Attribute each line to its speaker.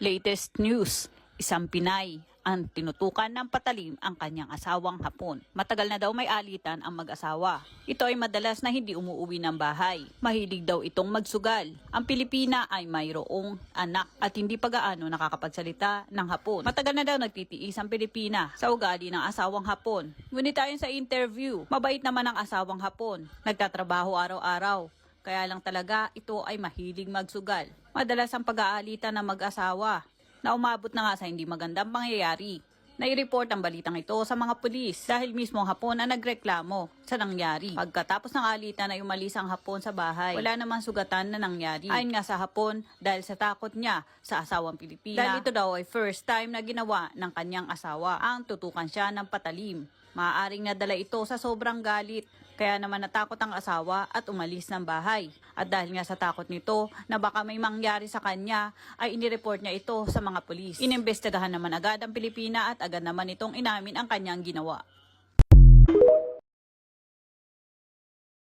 Speaker 1: Latest news, isang Pinay ang tinutukan ng patalim ang kanyang asawang hapon. Matagal na daw may alitan ang mag-asawa. Ito ay madalas na hindi umuuwi ng bahay. Mahilig daw itong magsugal. Ang Pilipina ay mayroong anak at hindi pa gaano nakakapagsalita ng hapon. Matagal na daw nagtitiis ang Pilipina sa ugali ng asawang hapon. Ngunit ayon sa interview, mabait naman ang asawang hapon. Nagtatrabaho araw-araw. Kaya lang talaga ito ay mahilig magsugal. Madalas ang pag-aalitan ng mag-asawa na umabot na nga sa hindi magandang pangyayari. Nai-report ang balitang ito sa mga pulis dahil mismo ang hapon ang nagreklamo sa nangyari. Pagkatapos ng alitan ay umalis ang hapon sa bahay. Wala namang sugatan na nangyari. Ayon nga sa hapon dahil sa takot niya sa asawang Pilipina. Dahil ito daw ay first time na ginawa ng kanyang asawa ang tutukan siya ng patalim. Maaaring nadala ito sa sobrang galit. Kaya naman natakot ang asawa at umalis ng bahay. At dahil nga sa takot nito na baka may mangyari sa kanya, ay inireport niya ito sa mga pulis. Inimbestigahan naman agad ang Pilipina at agad naman itong inamin ang kanyang ginawa.